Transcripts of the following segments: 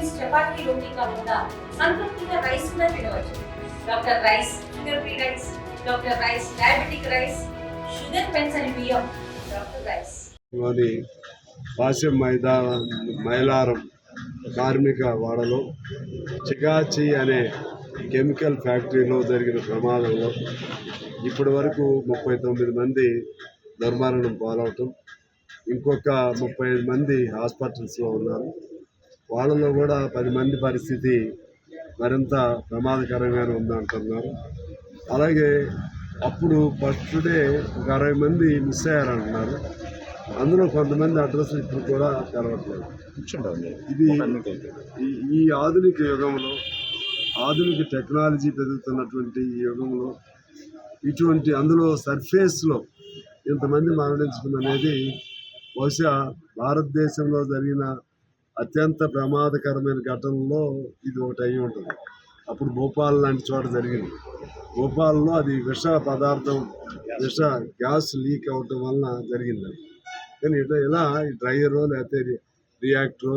Patients chapati రోటీ కాకుండా సంతృప్తిగా rice కూడా తినవచ్చు. Doctor rice sugar free rice doctor rice diabetic rice sugar పెన్సని బియ్యం డాక్టర్ రైస్. లోని పాశ్యం మైదా మైలారం కార్మిక వాడలో చిగాచి అనే కెమికల్ ఫ్యాక్టరీలో జరిగిన ప్రమాదంలో ఇప్పటి వరకు ముప్పై తొమ్మిది మంది దుర్మరణం పాలవటం ఇంకొక ముప్పై ఐదు మంది హాస్పిటల్స్లో ఉన్నారు. వాళ్ళలో కూడా పది మంది పరిస్థితి మరింత ప్రమాదకరంగానే ఉందంటున్నారు. అలాగే అప్పుడు ఫస్ట్ డే ఒక అరవై మంది మిస్ అయ్యారంటున్నారు. అందులో కొంతమంది అడ్రస్ ఇప్పుడు కూడా తెలవట్లేదు. ఇది ఈ- ఈ ఆధునిక యుగంలో ఆధునిక టెక్నాలజీ పెరుగుతున్నటువంటి ఈ యుగంలో ఇటువంటి అందులో సర్ఫేస్లో ఇంతమంది మరణించడం అనేది బహుశా భారతదేశంలో జరిగిన అత్యంత ప్రమాదకరమైన ఘటనలో ఇది ఒకటి అయి ఉంటుంది. అప్పుడు భోపాల్ లాంటి చోట జరిగింది. భోపాల్లో అది విష పదార్థం విష గ్యాస్ లీక్ అవటం వలన జరిగింది. కానీ ఇట్లా ఇలా ఈ డ్రైయరో లేకపోతే రియాక్టరో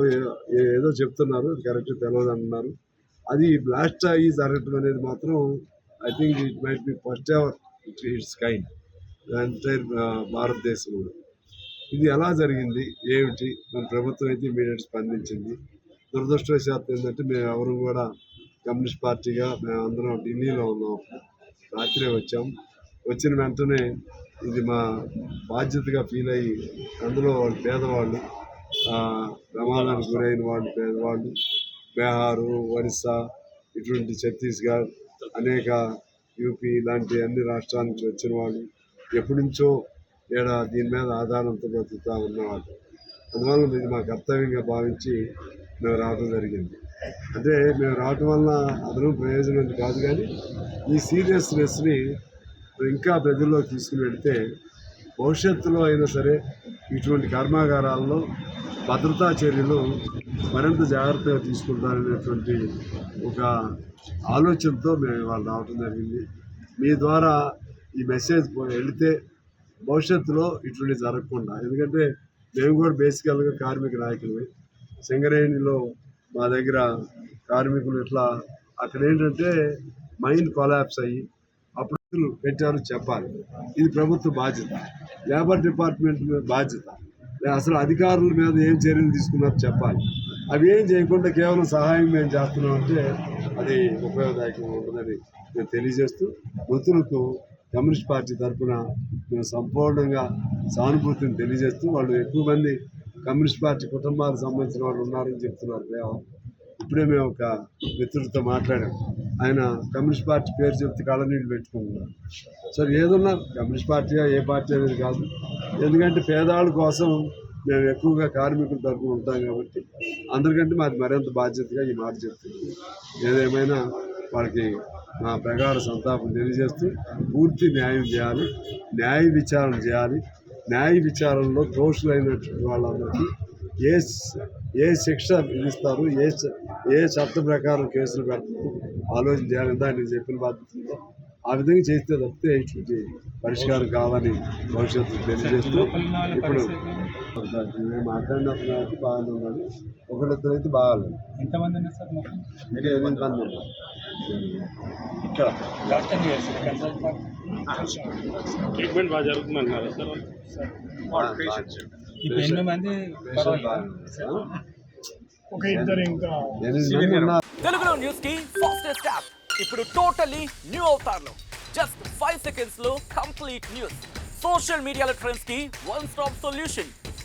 ఏదో చెప్తున్నారు. అది కరెక్ట్ తెలియదు అంటున్నారు. అది బ్లాస్ట్ అయ్యి జరగటం అనేది మాత్రం I think it might be first ever it it's kind entire భారతదేశంలో. ఇది ఎలా జరిగింది? ఏమిటి? మన ప్రభుత్వం అయితే ఇమీడియట్ స్పందించింది. దురదృష్టవశాత్తు ఏంటంటే మేము ఎవరు కూడా కమ్యూనిస్ట్ పార్టీగా మేము అందరం ఢిల్లీలో ఉన్నాం. రాత్రే వచ్చాం. వచ్చిన వెంటనే ఇది మా బాధ్యతగా ఫీల్ అయ్యి అందులో వాళ్ళు పేదవాళ్ళు ప్రమాదానికి గురైన వాళ్ళు పేదవాళ్ళు బీహారు ఒరిస్సా ఇటువంటి ఛత్తీస్గఢ్ అనేక యూపీ ఇలాంటి అన్ని రాష్ట్రాల నుంచి వచ్చిన వాళ్ళు ఎప్పటి నుంచో ఈడ దీని మీద ఆధారంతో బ్రతుకుతూ ఉన్నవాళ్ళు. అందువల్ల ఇది మా కర్తవ్యంగా భావించి మేము రావడం జరిగింది. అంటే మేము రావటం వల్ల అదనం ప్రయోజనం కాదు కానీ ఈ సీరియస్నెస్ని ఇంకా ప్రజల్లోకి తీసుకుని వెళితే భవిష్యత్తులో అయినా సరే ఇటువంటి కర్మాగారాల్లో భద్రతా చర్యలు మరింత జాగ్రత్తగా తీసుకుంటారనేటువంటి ఒక ఆలోచనతో మేము ఇవాళ రావటం జరిగింది. మీ ద్వారా ఈ మెసేజ్ వెళితే భవిష్యత్తులో ఇటువంటి జరగకుండా. ఎందుకంటే మేము కూడా బేసికల్గా కార్మిక నాయకులమే. సింగరేణిలో మా దగ్గర కార్మికులు ఇట్లా అక్కడ ఏంటంటే మైండ్ కొలాప్స్ అయ్యి అప్పుడు పెట్టారు చెప్పాలి. ఇది ప్రభుత్వ బాధ్యత. లేబర్ డిపార్ట్మెంట్ మీద బాధ్యత. అసలు అధికారుల మీద ఏం చర్యలు తీసుకున్నారో చెప్పాలి. అవి ఏం చేయకుండా కేవలం సహాయం మేము చేస్తున్నామంటే అది ఉపయోగదాయకంగా ఉంటుందని నేను తెలియజేస్తూ మృతులకు కమ్యూనిస్ట్ పార్టీ తరఫున మేము సంపూర్ణంగా సానుభూతిని తెలియజేస్తూ వాళ్ళు ఎక్కువ మంది కమ్యూనిస్ట్ పార్టీ కుటుంబాలకు సంబంధించిన వాళ్ళు ఉన్నారని చెప్తున్నారు కేవలం ఇప్పుడే మేము ఒక మిత్రుడితో మాట్లాడాం. ఆయన కమ్యూనిస్ట్ పార్టీ పేరు చెప్తే కళ్ళనీళ్ళు పెట్టుకుంటున్నారు. సరే ఏదున్నా కమ్యూనిస్ట్ పార్టీగా ఏ పార్టీ అనేది కాదు. ఎందుకంటే పేదవాళ్ళ కోసం మేము ఎక్కువగా కార్మికుల తరఫున ఉంటాం కాబట్టి అందరికంటే మాది మరింత బాధ్యతగా ఈ మాట చెప్తుంది. ఏదేమైనా వాళ్ళకి మా ప్రగాఢ సంతాపం తెలియజేస్తూ పూర్తి న్యాయం చేయాలి న్యాయ విచారణ చేయాలి. న్యాయ విచారణలో దోషులైనటువంటి వాళ్ళందరికీ ఏ ఏ శిక్ష విధిస్తారు ఏ ఏ చట్ట ప్రకారం కేసులు పెడతారు ఆలోచన చేయాలి. ఇందాక నేను చెప్పిన బాధ్యతలో ఆ విధంగా చేస్తే తప్పితే ఇటువంటి పరిష్కారం కావాలని భవిష్యత్తు తెలియజేస్తూ ఇప్పుడు మేము మాట్లాడినప్పుడు అయితే బాగానే ఉన్నాడు ఒకరిద్దరు అయితే బాగాలేదు ఎంతమంది ఉన్నారు సార్ ఎనిమిది మంది ఉన్నారు ఇక్కడ ట్రీట్మెంట్ బాగా జరుగుతుందంటున్నారు సార్ మంది ఒక ఇద్దరు ఇంకా తెలుగులో న్యూస్కి ఫాస్టెస్ట్ యాప్ ఇప్పుడు టోటలీ న్యూ అవుతారు జస్ట్ ఫైవ్ సెకండ్స్లో కంప్లీట్ న్యూస్ సోషల్ మీడియాలో ట్రెండ్స్కి one stop solution